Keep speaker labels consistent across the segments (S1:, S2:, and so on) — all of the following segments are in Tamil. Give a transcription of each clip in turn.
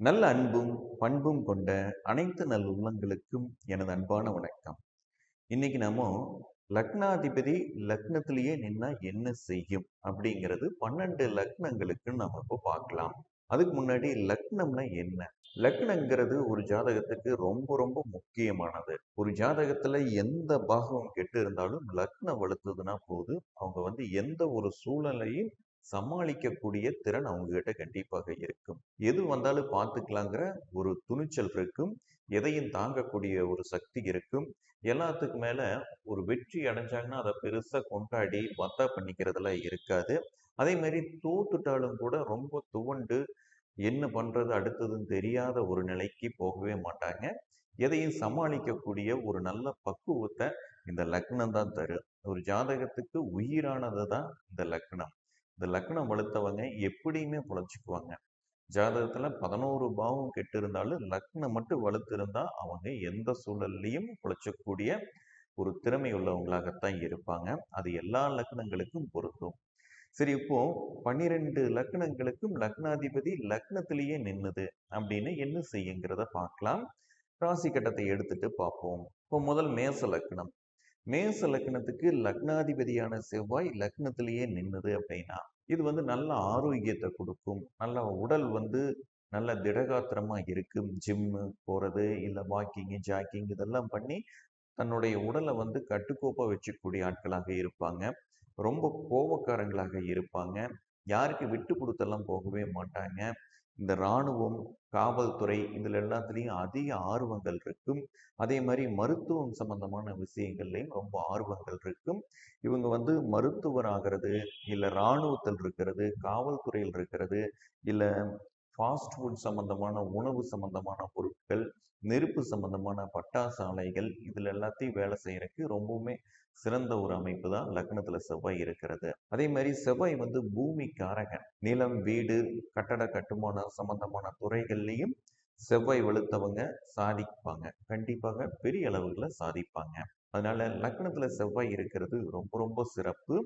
S1: நல்ல அன்பும் பண்பும் கொண்ட அனைத்து நல் உள்ளங்களுக்கும் எனது அன்பான வணக்கம். இன்னைக்கு நாம லக்னாதிபதி லக்னத்திலேயே நின்னா என்ன செய்யும் அப்படிங்கிறது பன்னெண்டு லக்னங்களுக்கு நம்ம இப்போ பார்க்கலாம். அதுக்கு முன்னாடி லக்னம்னா என்ன? லக்னங்கிறது ஒரு ஜாதகத்துக்கு ரொம்ப ரொம்ப முக்கியமானது. ஒரு ஜாதகத்துல எந்த பாகம் கெட்டு இருந்தாலும் லக்னம் வளர்த்ததுன்னா போது அவங்க வந்து எந்த ஒரு சூழலையும் சமாளிக்கக்கூடிய திறன் அவங்ககிட்ட கண்டிப்பாக இருக்கும். எது வந்தாலும் பார்த்துக்கலாங்கிற ஒரு துணிச்சல் இருக்கும். எதையும் தாங்கக்கூடிய ஒரு சக்தி இருக்கும். எல்லாத்துக்கு மேலே ஒரு வெற்றி அடைஞ்சாங்கன்னா அதை பெருசாக கொண்டாடி வத்தா பண்ணிக்கிறதுல இருக்காது. அதே மாதிரி தோத்துட்டாலும் கூட ரொம்ப துவண்டு என்ன பண்ணுறது அடுத்ததுன்னு தெரியாத ஒரு நிலைக்கு போகவே மாட்டாங்க. எதையும் சமாளிக்கக்கூடிய ஒரு நல்ல பக்குவத்தை இந்த லக்னம் தான் தரும். ஒரு ஜாதகத்துக்கு உயிரானது தான் இந்த லக்னம். இந்த லக்னம் வலுத்தவங்க எப்படியுமே பொழைச்சிக்குவாங்க ஜாதகத்துல பதினோரு பாவம் கெட்டு இருந்தாலும் லக்னம் மட்டும் வலுத்து அவங்க எந்த சூழல்லையும் பொழைச்சக்கூடிய ஒரு திறமை உள்ளவங்களாகத்தான் இருப்பாங்க. அது எல்லா லக்னங்களுக்கும் பொருந்தும். சரி இப்போ பன்னிரெண்டு லக்னங்களுக்கும் லக்னாதிபதி லக்னத்திலேயே நின்னுது அப்படின்னு என்ன செய்யுங்கிறத பார்க்கலாம். ராசி கட்டத்தை எடுத்துட்டு பார்ப்போம். இப்போ முதல் மேச லக்னம். மேச லக்னத்துக்கு லக்னாதிபதியான செவ்வாய் லக்னத்திலேயே நின்னுது அப்படின்னா இது வந்து நல்ல ஆரோக்கியத்தை கொடுக்கும். நல்ல உடல் வந்து நல்ல திடகாத்திரமா இருக்கும். ஜிம்மு போறது இல்லை வாக்கிங்கு ஜாக்கிங் இதெல்லாம் பண்ணி தன்னுடைய உடலை வந்து கட்டுக்கோப்பா வச்சுக்கூடிய ஆட்களாக இருப்பாங்க. ரொம்ப கோபக்காரங்களாக இருப்பாங்க. யாருக்கு விட்டு கொடுத்தெல்லாம் போகவே மாட்டாங்க. இந்த இராணுவம் காவல்துறை இதில் எல்லாத்துலேயும் அதிக ஆர்வங்கள் இருக்கும். அதே மாதிரி மருத்துவம் சம்பந்தமான விஷயங்கள்லையும் ரொம்ப ஆர்வங்கள் இருக்கும். இவங்க வந்து மருத்துவர் ஆகிறது இல்லை இராணுவத்தில் இருக்கிறது காவல்துறையில் இருக்கிறது இல்லை ஃபாஸ்ட் ஃபுட் சம்பந்தமான உணவு சம்பந்தமான பொருட்கள் நெருப்பு சம்பந்தமான பட்டாசு ஆலைகள் இதில் எல்லாத்தையும் வேலை செய்யறதுக்கு ரொம்பவுமே சிறந்த ஒரு அமைப்பு தான் லக்னத்தில் செவ்வாய் இருக்கிறது. அதே மாதிரி செவ்வாய் வந்து பூமி காரகன் நிலம் வீடு கட்டட கட்டுமானம் சம்பந்தமான துறைகள்லையும் செவ்வாய் வலுத்தவங்க சாதிப்பாங்க. கண்டிப்பாக பெரிய அளவுகளை சாதிப்பாங்க. அதனால லக்னத்தில் செவ்வாய் இருக்கிறது ரொம்ப ரொம்ப சிறப்பு.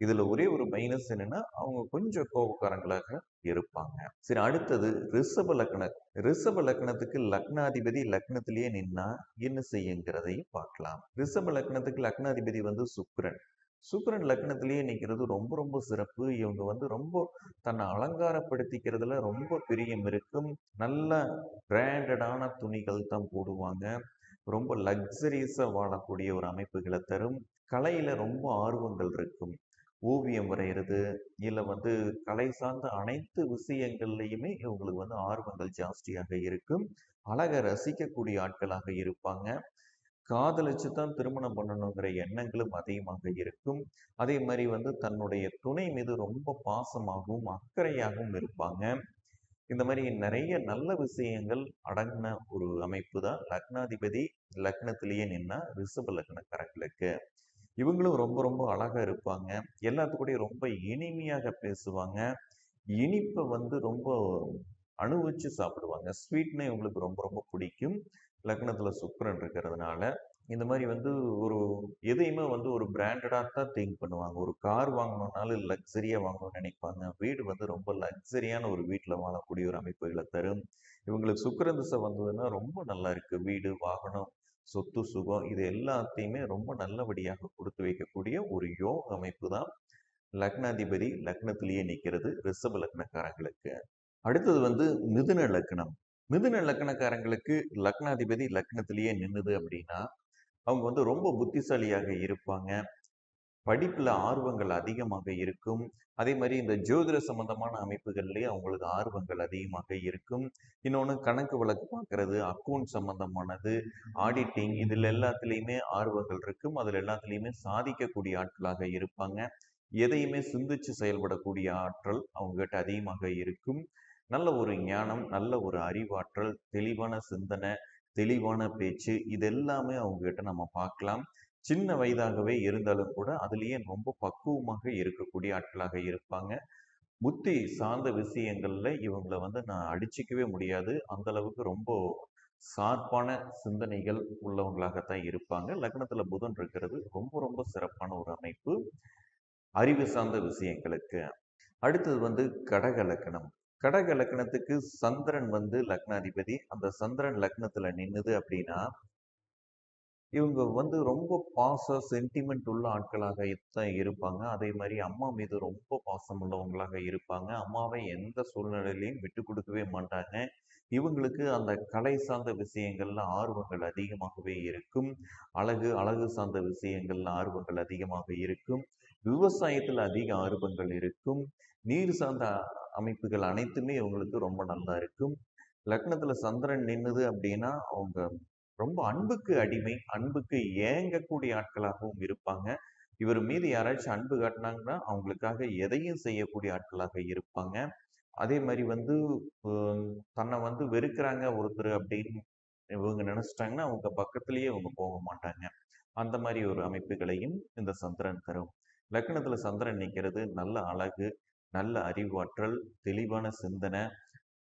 S1: இதுல ஒரே ஒரு மைனஸ் என்னன்னா அவங்க கொஞ்சம் கோபக்காரங்களாக இருப்பாங்க. சரி அடுத்தது ரிஷப லக்ன ரிஷப லக்னத்துக்கு லக்னாதிபதி லக்னத்திலேயே நின்னா என்ன செய்யுங்கிறதையும் பார்க்கலாம். ரிஷப லக்னத்துக்கு லக்னாதிபதி வந்து சுக்கிரன். சுக்கரன் லக்னத்திலேயே நிற்கிறது ரொம்ப ரொம்ப சிறப்பு. இவங்க வந்து ரொம்ப தன்னை அலங்காரப்படுத்திக்கிறதுல ரொம்ப பிரியம் இருக்கும். நல்ல பிராண்டடான துணிகள் தான் போடுவாங்க. ரொம்ப லக்ஸரியஸாக வாழக்கூடிய ஒரு அமைப்புகளை தரும். கலையில் ரொம்ப ஆர்வங்கள் இருக்கும். ஓவியம் வரைகிறது இல்லை வந்து கலை சார்ந்த அனைத்து விஷயங்கள்லையுமே இவங்களுக்கு வந்து ஆர்வங்கள் ஜாஸ்தியாக இருக்கும். அழகை ரசிக்கக்கூடிய ஆட்களாக இருப்பாங்க. காதலிச்சு தான் திருமணம் பண்ணணுங்கிற எண்ணங்களும் அதிகமாக இருக்கும். அதே மாதிரி வந்து தன்னுடைய துணை மீது ரொம்ப பாசமாகவும் அக்கறையாகவும் இருப்பாங்க. இந்த மாதிரி நிறைய நல்ல விஷயங்கள் அடங்கின ஒரு அமைப்பு தான் லக்னாதிபதி. லக்னத்திலேயே நின்னா ரிஷப லக்னக்காரங்களுக்கு. இவங்களும் ரொம்ப ரொம்ப அழகாக இருப்பாங்க. எல்லாத்துக்கூடையும் ரொம்ப இனிமையாக பேசுவாங்க. இனிப்பை வந்து ரொம்ப அனுபவிச்சு சாப்பிடுவாங்க. ஸ்வீட்னு இவங்களுக்கு ரொம்ப ரொம்ப பிடிக்கும். லக்னத்தில் சுக்கரன் இருக்கிறதுனால. இந்த மாதிரி வந்து ஒரு எதையுமே வந்து ஒரு பிராண்டடாக தான் திங்க் பண்ணுவாங்க. ஒரு கார் வாங்கணும்னாலும் லக்ஸரியாக வாங்கணும்னு நினைப்பாங்க. வீடு வந்து ரொம்ப லக்ஸரியான ஒரு வீட்டில் வாழக்கூடிய ஒரு அமைப்புகளை தரும். இவங்களுக்கு சுக்கரன் திசை வந்ததுன்னா ரொம்ப நல்லா இருக்குது வீடு வாகனம் சொத்து சுகம் இது எல்லாத்தையுமே ரொம்ப நல்லபடியாக கொடுத்து வைக்கக்கூடிய ஒரு யோக அமைப்பு தான் லக்னாதிபதி லக்னத்திலேயே நிற்கிறது ரிஷப லக்னக்காரங்களுக்கு. அடுத்தது வந்து மிதுன லக்னம். மிதுன லக்னக்காரங்களுக்கு லக்னாதிபதி லக்னத்திலேயே நின்றுது அப்படின்னா அவங்க வந்து ரொம்ப புத்திசாலியாக இருப்பாங்க. படிப்பில் ஆர்வங்கள் அதிகமாக இருக்கும். அதே மாதிரி இந்த ஜோதிட சம்பந்தமான அமைப்புகள்லேயே அவங்களுக்கு ஆர்வங்கள் அதிகமாக இருக்கும். இன்னொன்று கணக்கு வழக்கு பார்க்கறது அக்கௌண்ட் சம்பந்தமானது ஆடிட்டிங் இதில் எல்லாத்துலேயுமே ஆர்வங்கள் இருக்கும். அதில் எல்லாத்துலேயுமே சாதிக்கக்கூடிய ஆட்களாக இருப்பாங்க. எதையுமே சிந்திச்சு செயல்படக்கூடிய ஆற்றல் அவங்ககிட்ட அதிகமாக இருக்கும். நல்ல ஒரு ஞானம் நல்ல ஒரு அறிவாற்றல் தெளிவான சிந்தனை தெளிவான பேச்சு இது எல்லாமே அவங்ககிட்ட நம்ம பார்க்கலாம். சின்ன வயதாகவே இருந்தாலும் கூட அதுலேயே ரொம்ப பக்குவமாக இருக்கக்கூடிய ஆட்களாக இருப்பாங்க. புத்தி சார்ந்த விஷயங்கள்ல இவங்களை வந்து நான் அடிச்சிக்கவே முடியாது. அந்த அளவுக்கு ரொம்ப சார்பான சிந்தனைகள் உள்ளவங்களாகத்தான் இருப்பாங்க. லக்னத்துல புதன் இருக்கிறது ரொம்ப ரொம்ப சிறப்பான ஒரு அமைப்பு. அறிவு சார்ந்த விஷயங்களுக்கு. அடுத்தது வந்து கடக லக்கணம் கடக லக்னத்துக்கு சந்திரன் வந்து லக்னாதிபதி. அந்த சந்திரன் லக்னத்துல நின்னுது அப்படின்னா இவங்க வந்து ரொம்ப பாச சென்டிமெண்ட் உள்ள ஆட்களாக தான் இருப்பாங்க. அதே மாதிரி அம்மா மீது ரொம்ப பாசம் உள்ளவங்களாக இருப்பாங்க. அம்மாவை எந்த சூழ்நிலையிலையும் விட்டு கொடுக்கவே மாட்டாங்க. இவங்களுக்கு அந்த கலை சார்ந்த விஷயங்கள்ல ஆர்வங்கள் அதிகமாகவே இருக்கும். அழகு அழகு சார்ந்த விஷயங்கள்ல ஆர்வங்கள் அதிகமாக இருக்கும். விவசாயத்தில் அதிக ஆர்வங்கள் இருக்கும். நீர் சார்ந்த அமைப்புகள் அனைத்துமே இவங்களுக்கு ரொம்ப நல்லா இருக்கும். லக்னத்துல சந்திரன் நின்னுது அப்படின்னா அவங்க ரொம்ப அன்புக்கு அடிமை அன்புக்கு ஏங்கக்கூடிய ஆட்களாகவும் இருப்பாங்க. இவர் மீது யாராச்சும் அன்பு காட்டினாங்கன்னா அவங்களுக்காக எதையும் செய்யக்கூடிய ஆட்களாக இருப்பாங்க. அதே மாதிரி வந்து தன்னை வந்து வெறுக்கிறாங்க ஒருத்தர் அப்படின்னு இவங்க நினைச்சிட்டாங்கன்னா அவங்க பக்கத்திலேயே அவங்க போக மாட்டாங்க. அந்த மாதிரி ஒரு அமைப்புகளையும் இந்த சந்திரன் தரும். லக்னத்துல சந்திரன் நிற்கிறது நல்ல அழகு நல்ல அறிவாற்றல் தெளிவான சிந்தனை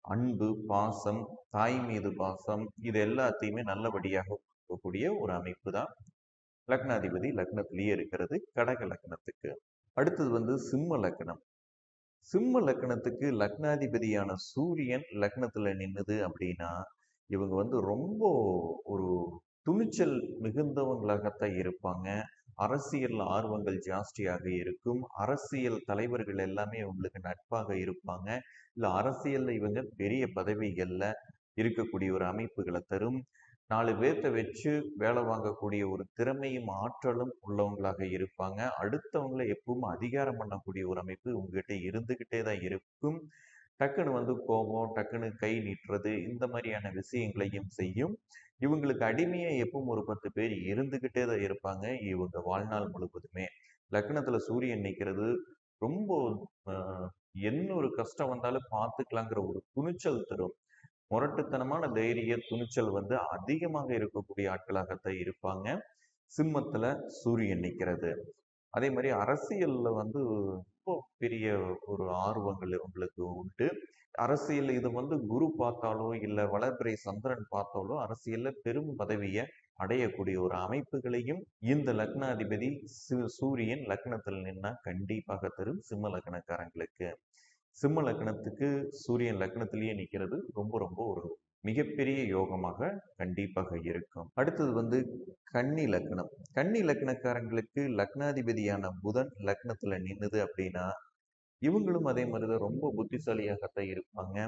S1: அன்பு பாசம் தாய் மீது பாசம் இது எல்லாத்தையுமே நல்லபடியாக கொடுக்கக்கூடிய ஒரு அமைப்பு தான் லக்னாதிபதி லக்னத்திலேயே இருக்கிறது கடக லக்னத்துக்கு. அடுத்தது வந்து சிம்ம லக்னம். சிம்ம லக்னத்துக்கு லக்னாதிபதியான சூரியன் லக்னத்துல நின்னுது அப்படின்னா இவங்க வந்து ரொம்ப ஒரு துணிச்சல் மிகுந்தவங்களாகத்தான் இருப்பாங்க. அரசியல் ஆர்வங்கள் ஜாஸ்தியாக இருக்கும். அரசியல் தலைவர்கள் எல்லாமே உங்களுக்கு நட்பாக இருப்பாங்க. இல்ல அரசியல்ல இவங்க பெரிய பதவிகள்ல இருக்கக்கூடிய ஒரு அமைப்புகளை தரும். நாலு பேர்த்த வச்சு வேலை வாங்கக்கூடிய ஒரு திறமையும் ஆற்றலும் உள்ளவங்களாக இருப்பாங்க. அடுத்தவங்களை எப்பவும் அதிகாரம் பண்ணக்கூடிய ஒரு அமைப்பு உங்ககிட்ட இருந்துகிட்டே தான் இருக்கும். டக்குன்னு வந்து கோபம் டக்குன்னு கை நீட்டுறது இந்த மாதிரியான விஷயங்களையும் செய்யும். இவங்களுக்கு அடிமையா எப்பவும் ஒரு பத்து பேர் இருந்துகிட்டே தான் இருப்பாங்க. இவங்க வாழ்நாள் முழுவதுமே. லக்னத்துல சூரியன் நிற்கிறது ரொம்ப என்ன ஒரு கஷ்டம் வந்தாலும் பார்த்துக்கலாங்கிற ஒரு துணிச்சல் தரும். முரட்டுத்தனமான தைரிய துணிச்சல் வந்து அதிகமாக இருக்கக்கூடிய ஆட்களாகத்தான் இருப்பாங்க. சிம்மத்துல சூரியன் நிற்கிறது அதே மாதிரி அரசியல்ல வந்து ரொம்ப பெரிய ஒரு ஆர்வங்கள் உங்களுக்கு உண்டு. அரசியல் இது வந்து குரு பார்த்தாலோ இல்ல வளர்பிறை சந்திரன் பார்த்தாலோ அரசியல்ல பெரும் பதவியை அடையக்கூடிய ஒரு அமைப்புகளையும் இந்த லக்னாதிபதி சு- சூரியன் லக்னத்தில் நின்னா கண்டிப்பாக தரும் சிம்ம லக்னக்காரங்களுக்கு. சிம்ம லக்னத்துக்கு சூரியன் லக்னத்திலேயே நிற்கிறது ரொம்ப ரொம்ப ஒரு மிகப்பெரிய யோகமாக கண்டிப்பாக இருக்கும். அடுத்தது வந்து கன்னி லக்னம். கன்னி லக்னக்காரங்களுக்கு லக்னாதிபதியான புதன் லக்னத்துல நின்னுது அப்படின்னா இவங்களும் அதே மாதிரிதான் ரொம்ப புத்திசாலியாகத்தான் இருப்பாங்க.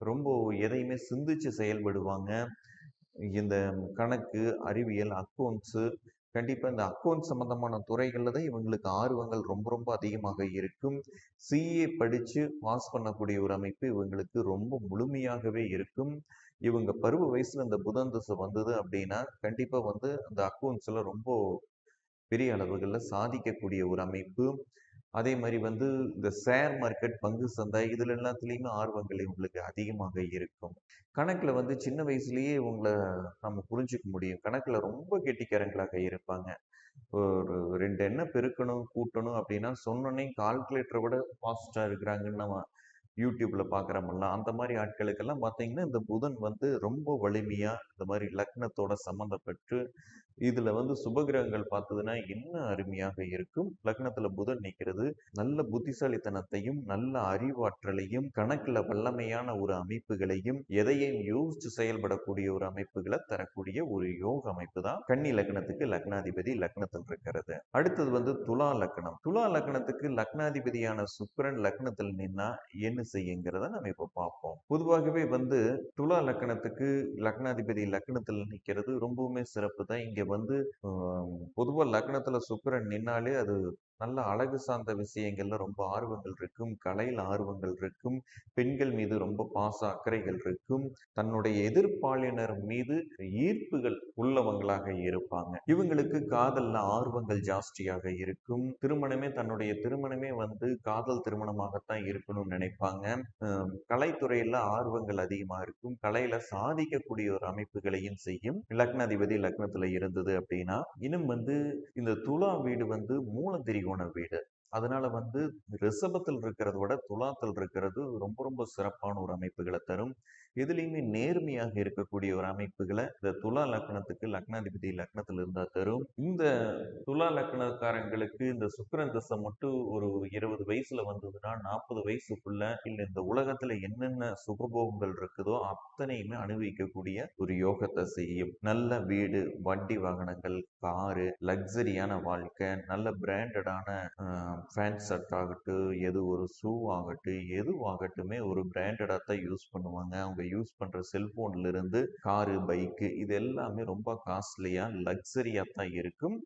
S1: ரொம்ப எதையுமே சிந்திச்சு செயல்படுவாங்க. இந்த கணக்கு அறிவியல் அக்கௌண்ட்ஸு கண்டிப்பா இந்த அக்கௌண்ட் சம்பந்தமான துறைகள்ல தான் இவங்களுக்கு ஆர்வங்கள் ரொம்ப ரொம்ப அதிகமாக இருக்கும். சிஏ படிச்சு பாஸ் பண்ணக்கூடிய ஒரு அமைப்பு இவங்களுக்கு ரொம்ப முழுமையாகவே இருக்கும். இவங்க பருவ வயசுல இந்த புதன் திசை வந்தது அப்படின்னா கண்டிப்பா வந்து அந்த அக்கௌண்ட்ஸ்ல ரொம்ப பெரிய அளவுகள்ல சாதிக்கக்கூடிய ஒரு அமைப்பு. அதே மாதிரி வந்து இந்த ஷேர் மார்க்கெட் பங்கு சந்தை இதில் எல்லாத்துலேயுமே ஆர்வங்கள் உங்களுக்கு அதிகமாக இருக்கும். கணக்கில் வந்து சின்ன வயசுலேயே உங்களை நம்ம புரிஞ்சுக்க முடியும். கணக்கில் ரொம்ப கெட்டிக்காரங்களாக இருப்பாங்க. ஒரு ரெண்டு எண்ணெய் பெருக்கணும் கூட்டணும் அப்படின்னா சொன்னோன்னே கால்குலேட்டரை விட ஃபாஸ்ட்டாக இருக்கிறாங்கன்னு நம்ம யூடியூப்பில் பார்க்குறோம்ல அந்த மாதிரி ஆட்களுக்கெல்லாம் பார்த்தீங்கன்னா இந்த புதன் வந்து ரொம்ப வலிமையாக இந்த மாதிரி லக்னத்தோட சம்மந்தப்பட்டு இதுல வந்து சுபகிரகங்கள் பார்த்ததுன்னா என்ன அருமையாக இருக்கும். லக்னத்துல புதன் நிற்கிறது நல்ல புத்திசாலித்தனத்தையும் நல்ல அறிவாற்றலையும் கணக்குல வல்லமையான ஒரு அமைப்புகளையும் எதையும் யோசிச்சு செயல்படக்கூடிய ஒரு அமைப்புகளை தரக்கூடிய ஒரு யோக அமைப்பு தான் கன்னி லக்னத்துக்கு லக்னாதிபதி லக்னத்தில் இருக்கிறது. அடுத்தது வந்து துலா லக்னம். துலா லக்னத்துக்கு லக்னாதிபதியான சுக்கரன் லக்னத்தில் நின்னா என்ன செய்யுங்கிறத நம்ம இப்ப பார்ப்போம். பொதுவாகவே வந்து துலா லக்னத்துக்கு லக்னாதிபதி லக்னத்தில் நிற்கிறது ரொம்பவுமே சிறப்பு தான். இங்க வந்து பொதுவாக பொதுவா லக்னத்துல சுக்கிரன் நின்னாலே அது நல்ல அழகு சார்ந்த விஷயங்கள்ல ரொம்ப ஆர்வங்கள் இருக்கும். கலையில் ஆர்வங்கள் இருக்கும். பெண்கள் மீது ரொம்ப பாச அக்கறைகள் இருக்கும். தன்னுடைய எதிர்ப்பாளினர் மீது ஈர்ப்புகள் உள்ளவங்களாக இருப்பாங்க. இவங்களுக்கு காதல்ல ஆர்வங்கள் ஜாஸ்தியாக இருக்கும். திருமணமே தன்னுடைய திருமணமே வந்து காதல் திருமணமாகத்தான் இருக்கணும்னு நினைப்பாங்க. கலைத்துறையில ஆர்வங்கள் அதிகமா இருக்கும். கலையில சாதிக்கக்கூடிய ஒரு அமைப்புகளையும் செய்யும். லக்னாதிபதி லக்னத்துல இருந்தது அப்படின்னா இன்னும் வந்து இந்த துலா வீடு வந்து மூல போன வீடு. அதனால வந்து ரிஷபத்தில் இருக்கிறத விட துலாத்தில் இருக்கிறது ரொம்ப ரொம்ப சிறப்பான ஒரு அமைப்புகளை தரும். எதுலேயுமே நேர்மையாக இருக்கக்கூடிய ஒரு அமைப்புகளை இந்த துலா லக்னத்துக்கு லக்னாதிபதி லக்னத்தில் இருந்தால் தரும். இந்த துலா லக்னக்காரங்களுக்கு இந்த சுக்கரன் தசை மட்டும் ஒரு இருபது வயசுல வந்ததுன்னா நாற்பது வயசுக்குள்ள இல்லை இந்த உலகத்துல என்னென்ன சுகபோகங்கள் இருக்குதோ அத்தனையுமே அனுபவிக்கக்கூடிய ஒரு யோகத்தை செய்யும். நல்ல வீடு வண்டி வாகனங்கள் காரு லக்ஸரியான வாழ்க்கை நல்ல பிராண்டடான ஃபேன் ஷர்ட் ஆகட்டும் எது ஒரு ஷூ ஆகட்டும் எதுவாகட்டுமே ஒரு பிராண்டடாக தான் யூஸ் பண்ணுவாங்க. அவங்க யூஸ் பண்ணுற செல்ஃபோன்லேருந்து காரு பைக்கு இது எல்லாமே ரொம்ப காஸ்ட்லியாக லக்ஸரியாக தான் இருக்கும்.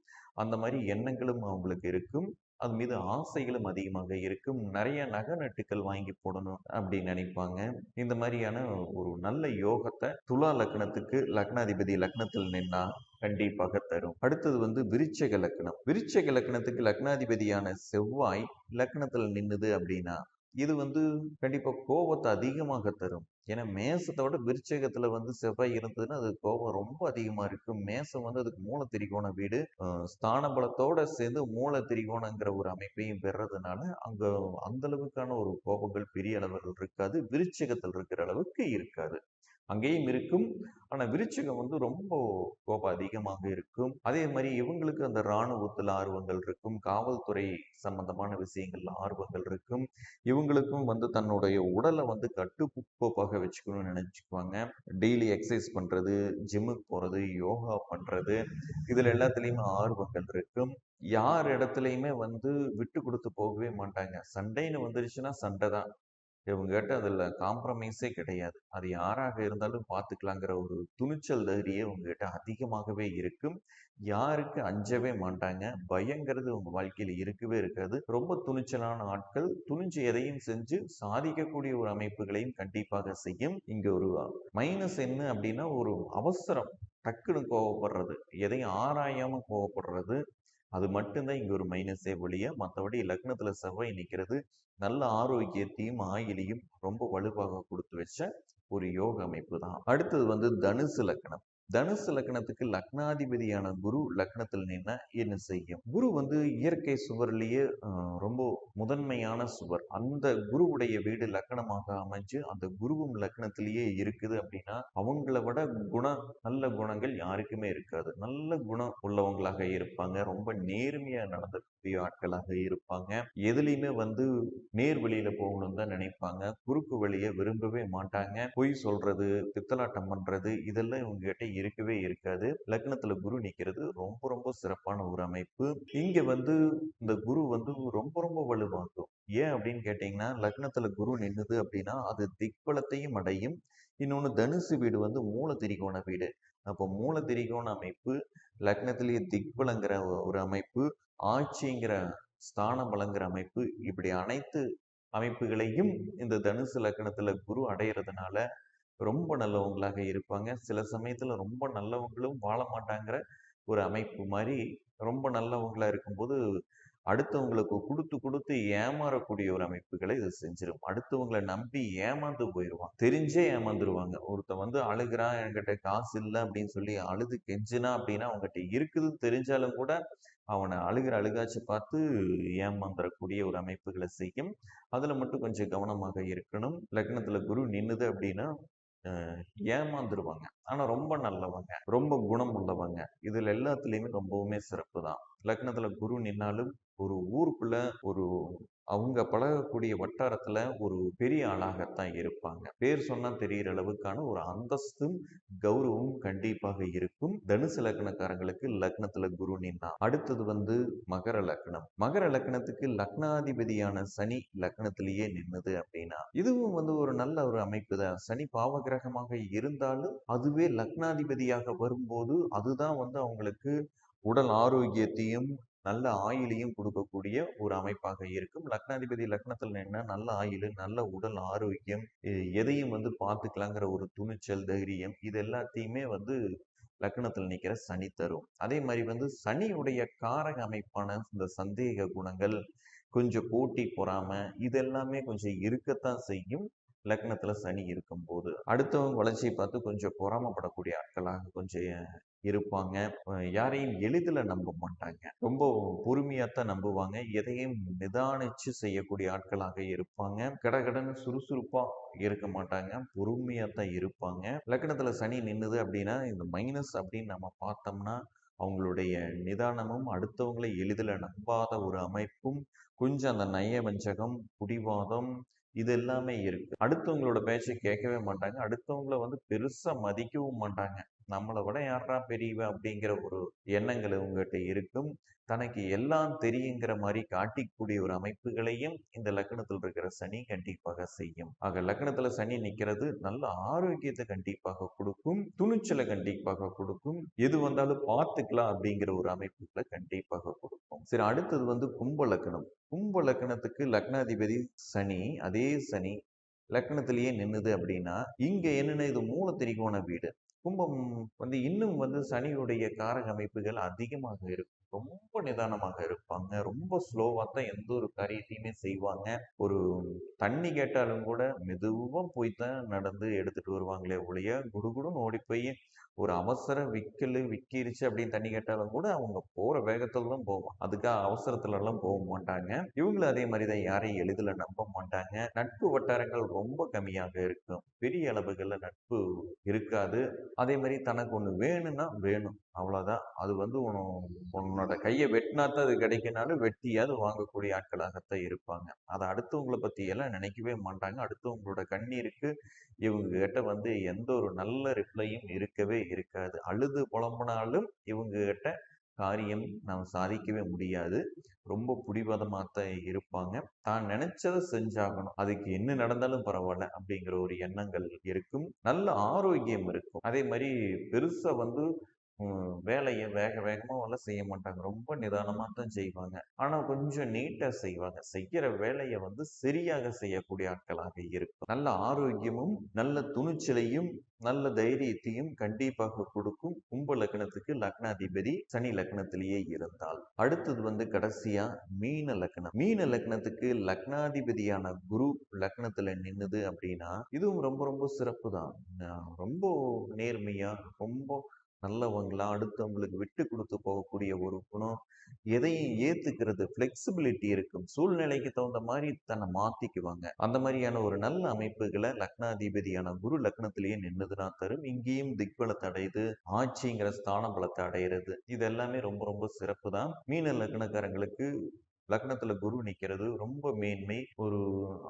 S1: அந்த மாதிரி எண்ணங்களும் அவங்களுக்கு இருக்கும். அது மீது ஆசைகளும் அதிகமாக இருக்கும். நிறைய நகை நட்டுக்கள் வாங்கி போடணும் அப்படின்னு நினைப்பாங்க. இந்த மாதிரியான ஒரு நல்ல யோகத்தை துலா லக்னத்துக்கு லக்னாதிபதி லக்னத்தில் நின்னா கண்டிப்பாக தரும். அடுத்தது வந்து விருச்சக லக்னம். விருச்சக லக்னத்துக்கு லக்னாதிபதியான செவ்வாய் லக்னத்தில் நின்னுது அப்படின்னா இது வந்து கண்டிப்பா கோபத்தை அதிகமாக தரும். ஏன்னா மேசத்தை விட விருச்சகத்துல வந்து செவ்வாய் இருந்ததுன்னா அது கோபம் ரொம்ப அதிகமா இருக்கும் மேசம் வந்து அதுக்கு மூல திரிகோண வீடு. ஸ்தான பலத்தோட சேர்ந்து மூல திரிகோணங்கிற ஒரு அமைப்பையும் பெறதுனால அங்க அந்த அளவுக்கான ஒரு கோபங்கள் பெரிய அளவில் இருக்காது. விருச்சகத்தில் இருக்கிற அளவுக்கு இருக்காது. அங்கேயும் இருக்கும். ஆனா விருச்சிகம் வந்து ரொம்ப கோபம் அதிகமாக இருக்கும். அதே மாதிரி இவங்களுக்கு அந்த இராணுவத்தில் ஆர்வங்கள் இருக்கும். காவல்துறை சம்பந்தமான விஷயங்கள்ல ஆர்வங்கள் இருக்கும். இவங்களுக்கும் வந்து தன்னுடைய உடலை வந்து கட்டுக்கோப்பாக வச்சுக்கணும்னு நினைச்சுக்குவாங்க. டெய்லி எக்ஸசைஸ் பண்றது ஜிம்முக்கு போறது யோகா பண்றது இதுல எல்லாத்துலயுமே ஆர்வங்கள் இருக்கும். யார் இடத்துலையுமே வந்து விட்டு கொடுத்து போகவே மாட்டாங்க. சண்டைன்னு வந்துருச்சுன்னா சண்டை தான். இவங்ககிட்ட அதில் காம்ப்ரமைஸே கிடையாது. அது யாராக இருந்தாலும் பார்த்துக்கலாங்கிற ஒரு துணிச்சல் தைரியம் உங்ககிட்ட அதிகமாகவே இருக்கும் யாருக்கு அஞ்சவே மாட்டாங்க. பயங்கிறது உங்கள் வாழ்க்கையில் இருக்கவே இருக்காது. ரொம்ப துணிச்சலான ஆட்கள். துணிஞ்சு எதையும் செஞ்சு சாதிக்கக்கூடிய ஒரு அமைப்புகளையும் கண்டிப்பாக செய்யும். இங்கே ஒரு மைனஸ் என்ன அப்படின்னா ஒரு அவசரம். டக்குன்னு கோவப்படுறது. எதையும் ஆராயாமல் கோவப்படுறது. அது மட்டும்தான் இங்க ஒரு மைனஸே ஒழிய மற்றபடி லக்னத்துல செவ்வாய் நிற்கிறது நல்ல ஆரோக்கியத்தையும் ஆயிலையும் ரொம்ப வலுவாக கொடுத்து வச்ச ஒரு யோக அமைப்பு தான். அடுத்தது வந்து தனுசு லக்னம். தனுசு லக்னத்துக்கு லக்னாதிபதியான குரு லக்னத்தில் நின்னா என்ன செய்யும்? குரு வந்து இயற்கை சுவர்லேயே ரொம்ப முதன்மையான சுவர். அந்த குருவுடைய வீடு லக்னமாக அமைஞ்சு அந்த குருவும் லக்னத்திலேயே இருக்குது அப்படின்னா அவங்கள விட குணம் நல்ல குணங்கள் யாருக்குமே இருக்காது. நல்ல குணம் உள்ளவங்களாக இருப்பாங்க. ரொம்ப நேர்மையா நடந்தக்கூடிய ஆட்களாக இருப்பாங்க. எதுலையுமே வந்து நேர் வழியில போகணும்னு தான் நினைப்பாங்க. குறுக்கு வழியை விரும்பவே மாட்டாங்க. பொய் சொல்றது பித்தலாட்டம் பண்றது இதெல்லாம் இவங்க கிட்ட இருக்கவே இருக்காது. லக்னத்துல குரு நிக்கிறது ரொம்ப ரொம்ப சிறப்பான ஒரு அமைப்பு. இங்க வந்து இந்த குரு வந்து ரொம்ப ரொம்ப வலுவாகும். ஏன் அப்படின்னு கேட்டீங்கன்னா லக்னத்துல குரு நின்னுது அப்படின்னா அது திக்பலத்தையும் அடையும். இன்னொன்று தனுசு வீடு வந்து மூல திரிகோண வீடு. அப்போ மூல திரிகோண அமைப்பு லக்னத்திலேயே திக்பலங்கிற ஒரு அமைப்பு ஆட்சிங்கிற ஸ்தான பலங்கிற அமைப்பு இப்படி அனைத்து அமைப்புகளையும் இந்த தனுசு லக்னத்துல குரு அடையிறதுனால ரொம்ப நல்லவங்களாக இருப்பாங்க. சில சமயத்தில் ரொம்ப நல்லவங்களும் வாழ மாட்டாங்கிற ஒரு அமைப்பு மாதிரி ரொம்ப நல்லவங்களாக இருக்கும்போது அடுத்தவங்களுக்கு கொடுத்து கொடுத்து ஏமாறக்கூடிய ஒரு அமைப்புகளை இது செஞ்சிடும் அடுத்தவங்களை நம்பி ஏமாந்து போயிடுவான் தெரிஞ்சே ஏமாந்துருவாங்க. ஒருத்தன் வந்து அழுகிறான் என்கிட்ட காசு இல்லை அப்படின்னு சொல்லி அழுது கெஞ்சினா அப்படின்னா அவங்ககிட்ட இருக்குதுன்னு தெரிஞ்சாலும் கூட அவனை அழுகிற அழுகாச்சு பார்த்து ஏமாந்துடக்கூடிய ஒரு அமைப்புகளை செய்யும். அதில் மட்டும் கொஞ்சம் கவனமாக இருக்கணும். லக்னத்தில் குரு நின்னுது அப்படின்னா ஏமாந்துருவாங்க. ஆனா ரொம்ப நல்லவங்க ரொம்ப குணம் உள்ளவங்க. இதுல எல்லாத்துலயுமே ரொம்பவுமே சிறப்பு தான். லக்னத்துல குரு நின்னாலும் ஒரு ஊருக்குள்ள ஒரு அவங்க பழகக்கூடிய வட்டாரத்தில் ஒரு பெரிய ஆளாகத்தான் இருப்பாங்க. பேர் சொன்னால் தெரிகிற அளவுக்கான ஒரு அந்தஸ்தும் கௌரவம் கண்டிப்பாக இருக்கும். தனுசு லக்னக்காரங்களுக்கு லக்னத்தில் குரு நின்னா அடுத்தது வந்து மகர லக்னம். மகர லக்னத்துக்கு லக்னாதிபதியான சனி லக்னத்திலேயே நின்னது அப்படின்னா இதுவும் வந்து ஒரு நல்ல ஒரு அமைப்பு தான். சனி பாவகிரகமாக இருந்தாலும் அதுவே லக்னாதிபதியாக வரும்போது அதுதான் வந்து அவங்களுக்கு உடல் ஆரோக்கியத்தையும் நல்ல ஆயிலையும் கொடுக்கக்கூடிய ஒரு அமைப்பாக இருக்கும். லக்னாதிபதி லக்னத்தில் நின்னா நல்ல ஆயில் நல்ல உடல் ஆரோக்கியம் எதையும் வந்து பார்த்துக்கலாங்கிற ஒரு துணிச்சல் தைரியம் இது எல்லாத்தையுமே வந்து லக்னத்தில் நிற்கிற சனி தரும். அதே மாதிரி வந்து சனியுடைய காரக அமைப்பான இந்த சந்தேக குணங்கள் கொஞ்சம் போட்டி பொறாமை இதெல்லாமே கொஞ்சம் இருக்கத்தான் செய்யும். லக்னத்துல சனி இருக்கும்போது. அடுத்தவங்க வளர்ச்சியை பார்த்து கொஞ்சம் பொறாமைப்படக்கூடிய ஆட்களாக கொஞ்சம் இருப்பாங்க. யாரையும் எளிதில் நம்ப மாட்டாங்க. ரொம்ப பொறுமையாத்தான் நம்புவாங்க. எதையும் நிதானிச்சு செய்யக்கூடிய ஆட்களாக இருப்பாங்க. கடகடன் சுறுசுறுப்பா இருக்க மாட்டாங்க. பொறுமையாத்தான் இருப்பாங்க. லக்னத்துல சனி நின்னுது அப்படின்னா இந்த மைனஸ் அப்படின்னு நம்ம பார்த்தோம்னா அவங்களுடைய நிதானமும் அடுத்தவங்களை எளிதில் நம்பாத ஒரு அமைப்பும் கொஞ்சம் அந்த நயவஞ்சகம் குடிவாதம் இது எல்லாமே இருக்கு. அடுத்தவங்களோட பேச்சை கேட்கவே மாட்டாங்க. அடுத்தவங்கள வந்து பெருசா மதிக்கவும் மாட்டாங்க. நம்மளை விட யாரா பெரியவ அப்படிங்கிற ஒரு எண்ணங்கள் உங்ககிட்ட இருக்கும். தனக்கு எல்லாம் தெரியுங்கிற மாதிரி காட்டிக்கூடிய ஒரு அமைப்புகளையும் இந்த லக்னத்தில் இருக்கிற சனி கண்டிப்பாக செய்யும். ஆக லக்னத்துல சனி நிக்கிறது நல்ல ஆரோக்கியத்தை கண்டிப்பாக கொடுக்கும். துணிச்சலை கண்டிப்பாக கொடுக்கும். எது வந்தாலும் பார்த்துக்கலாம் அப்படிங்கிற ஒரு அமைப்புகளை கண்டிப்பாக கொடுக்கும். சரி அடுத்தது வந்து கும்ப லக்னம். கும்ப லக்னத்துக்கு லக்னாதிபதி சனி அதே சனி லக்னத்திலேயே நின்னுது அப்படின்னா இங்க என்னென்ன இது மூல திரிகோண வீடு? கும்பம் வந்து இன்னும் வந்து சனியுடைய காரக அமைப்புகள் அதிகமாக இருக்கும். ரொம்ப நிதானமாக இருப்பாங்க. ரொம்ப ஸ்லோவாக தான் எந்த ஒரு காரியத்தையுமே செய்வாங்க. ஒரு தண்ணி கேட்டாலும் கூட மெதுவாக போய் தான் நடந்து எடுத்துட்டு வருவாங்களே ஒழிய குடுகுடுன்னு ஓடி போய் ஒரு அவசர விக்கல் விக்கிருச்சு அப்படின்னு தண்ணி கேட்டாலும் கூட அவங்க போகிற வேகத்தில் தான் போவோம் அதுக்காக அவசரத்துலலாம் போக மாட்டாங்க. இவங்களும் அதே மாதிரி தான் யாரையும் எளிதில் நம்ப மாட்டாங்க. நட்பு வட்டாரங்கள் ரொம்ப கம்மியாக இருக்கும். பெரிய அளவுகளில் நட்பு இருக்காது. அதே மாதிரி தனக்கு ஒன்று வேணும்னா வேணும். அவ்வளோதான் அது வந்து உன உன்னோட கையை வெட்டினாத்தான் அது கிடைக்கினாலும் வெட்டியாவது வாங்கக்கூடிய ஆட்களாகத்தான் இருப்பாங்க. அதை அடுத்தவங்களை பற்றி எல்லாம் நினைக்கவே மாட்டாங்க. அடுத்தவங்களோட கண்ணீருக்கு இவங்க கிட்ட வந்து எந்த ஒரு நல்ல ரிப்ளையும் இருக்கவே இருக்காது. அழுது புலம்புனாலும் இவங்க கிட்ட காரியம் நாம் சாதிக்கவே முடியாது. ரொம்ப பிடிவாதமாகத்தான் இருப்பாங்க. தான் நினைச்சதை செஞ்சாகணும். அதுக்கு என்ன நடந்தாலும் பரவாயில்ல அப்படிங்கிற ஒரு எண்ணங்கள் இருக்கும். நல்ல ஆரோக்கியம் இருக்கும். அதே மாதிரி பெருசா வந்து வேலையை வேக வேகமாக வேலை செய்ய மாட்டாங்க. ரொம்ப நிதானமாக தான் செய்வாங்க. ஆனால் கொஞ்சம் நீட்டாக செய்வாங்க. செய்கிற வேலையை வந்து சரியாக செய்யக்கூடிய ஆட்களாக இருக்கும். நல்ல ஆரோக்கியமும் நல்ல துணிச்சலையும் நல்ல தைரியத்தையும் கண்டிப்பாக கொடுக்கும் கும்ப லக்னத்துக்கு லக்னாதிபதி சனி லக்னத்திலேயே இருந்தால் அடுத்தது வந்து கடைசியா மீன லக்னம். மீன லக்னத்துக்கு லக்னாதிபதியான குரு லக்னத்துல நின்னுது அப்படின்னா இதுவும் ரொம்ப ரொம்ப சிறப்பு தான் ரொம்ப நேர்மையா ரொம்ப நல்லவங்களா அடுத்தவங்களுக்கு விட்டு கொடுத்து போகக்கூடிய ஒரு குணம் எதையும் ஏத்துக்கிறது ஃபிளெக்சிபிலிட்டி இருக்கும். சூழ்நிலைக்கு தகுந்த மாதிரி தன்னை மாத்திக்குவாங்க. அந்த மாதிரியான ஒரு நல்ல அமைப்புகளை லக்னாதிபதியான குரு லக்னத்திலேயே நின்றுதுனா தரும் இங்கேயும் திக்பலத்தை அடையுது ஆட்சிங்கிற ஸ்தான பலத்தை அடையிறது. இது எல்லாமே ரொம்ப ரொம்ப சிறப்பு தான் மீன லக்னக்காரங்களுக்கு லக்னத்துல குரு நிக்கிறது ரொம்ப மேன்மை. ஒரு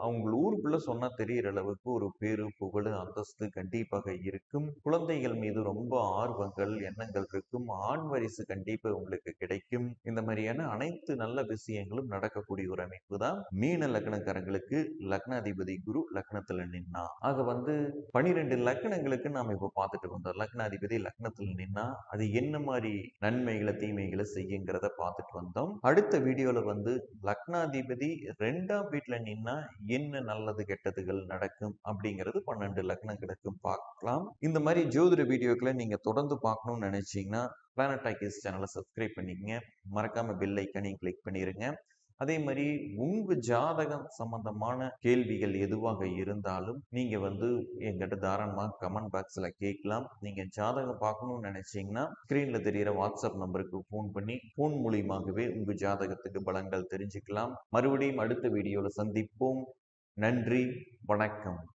S1: அவங்க ஊருக்குள்ள சொன்னா தெரியற அளவுக்கு ஒரு பேரு புகழ் அந்தஸ்து கண்டிப்பாக இருக்கும். குழந்தைகள் மீது ரொம்ப ஆர்வங்கள் எண்ணங்கள் இருக்கும். ஆண் வரிசு கண்டிப்பா உங்களுக்கு கிடைக்கும். இந்த மாதிரியான அனைத்து நல்ல விஷயங்களும் நடக்கக்கூடிய ஒரு அமைப்பு தான் மீன லக்னக்காரங்களுக்கு லக்னாதிபதி குரு லக்னத்துல நின்னா. ஆக வந்து பனிரெண்டு லக்னங்களுக்கு நாம இப்ப பார்த்துட்டு வந்தோம். லக்னாதிபதி லக்னத்துல நின்னா அது என்ன மாதிரி நன்மைகளை தீமைகளை செய்யுங்கிறத பார்த்துட்டு வந்தோம். அடுத்த வீடியோல வந்து லக்னாதிபதி ரெண்டாம் வீட்டுல நின்னா என்ன நல்லது கெட்டதுகள் நடக்கும் அப்படிங்கிறது பன்னெண்டு லக்னங்களுக்கும் பார்க்கலாம். இந்த மாதிரி ஜோதிட வீடியோக்களை நீங்க தொடர்ந்து பார்க்கணும்னு நினைச்சீங்கன்னா பிளானட் டாக்கிஸ் சேனலை சப்ஸ்கிரைப் பண்ணிக்கங்க. மறக்காம பெல் ஐக்கனையும் கிளிக் பண்ணிடுங்க அதே மாதிரி உங்க ஜாதகம் சம்பந்தமான கேள்விகள் எதுவாக இருந்தாலும் நீங்க வந்து எங்கிட்ட தாராளமாக கமெண்ட் பாக்ஸ்ல கேட்கலாம். நீங்க ஜாதகம் பார்க்கணும்னு நினைச்சீங்கன்னா ஸ்கிரீன்ல தெரியிற வாட்ஸ்அப் நம்பருக்கு ஃபோன் பண்ணி ஃபோன் மூலியமாகவே உங்க ஜாதகத்துக்கு பலங்கள் தெரிஞ்சுக்கலாம். மறுபடியும் அடுத்த வீடியோல சந்திப்போம். நன்றி. வணக்கம்.